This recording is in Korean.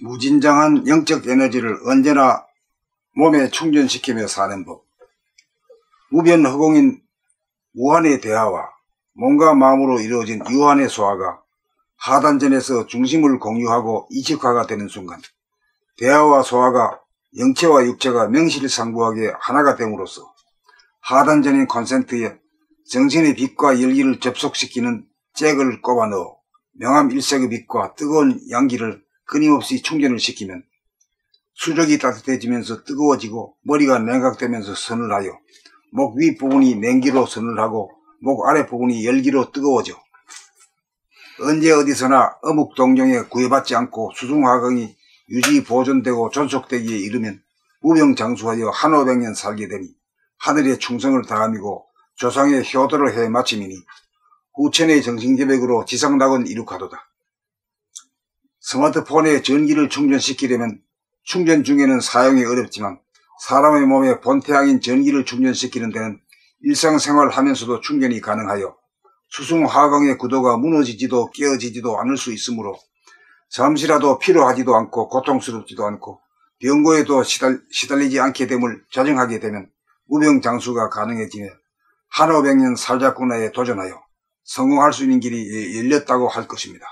무진장한 영적 에너지를 언제나 몸에 충전시키며 사는 법. 무변허공인 무한의 대화와 몸과 마음으로 이루어진 유한의 소화가 하단전에서 중심을 공유하고 이직화가 되는 순간 대화와 소화가 영체와 육체가 명실상부하게 하나가 됨으로써 하단전인 콘센트에 정신의 빛과 열기를 접속시키는 잭을 꼽아 넣어 명암 일색의 빛과 뜨거운 양기를 끊임없이 충전을 시키면 수족이 따뜻해지면서 뜨거워지고 머리가 냉각되면서 선을 하여 목 윗부분이 냉기로 선을 하고 목 아랫부분이 열기로 뜨거워져 언제 어디서나 어묵 동정에 구애받지 않고 수중화강이 유지 보존되고 존속되기에 이르면 무병장수하여 한오백년 살게 되니 하늘의 충성을 다함이고 조상의 효도를 해 마침이니 후천의 정신계백으로 지상낙은 이룩하도다. 스마트폰에 전기를 충전시키려면 충전 중에는 사용이 어렵지만 사람의 몸에 본태양인 전기를 충전시키는 데는 일상생활 하면서도 충전이 가능하여 수승화강의 구도가 무너지지도 깨어지지도 않을 수 있으므로 잠시라도 필요하지도 않고 고통스럽지도 않고 병고에도 시달, 시달리지 않게 됨을 자정하게 되면 무병장수가 가능해지며 한오백년 살자꾸나에 도전하여 성공할 수 있는 길이 열렸다고 할 것입니다.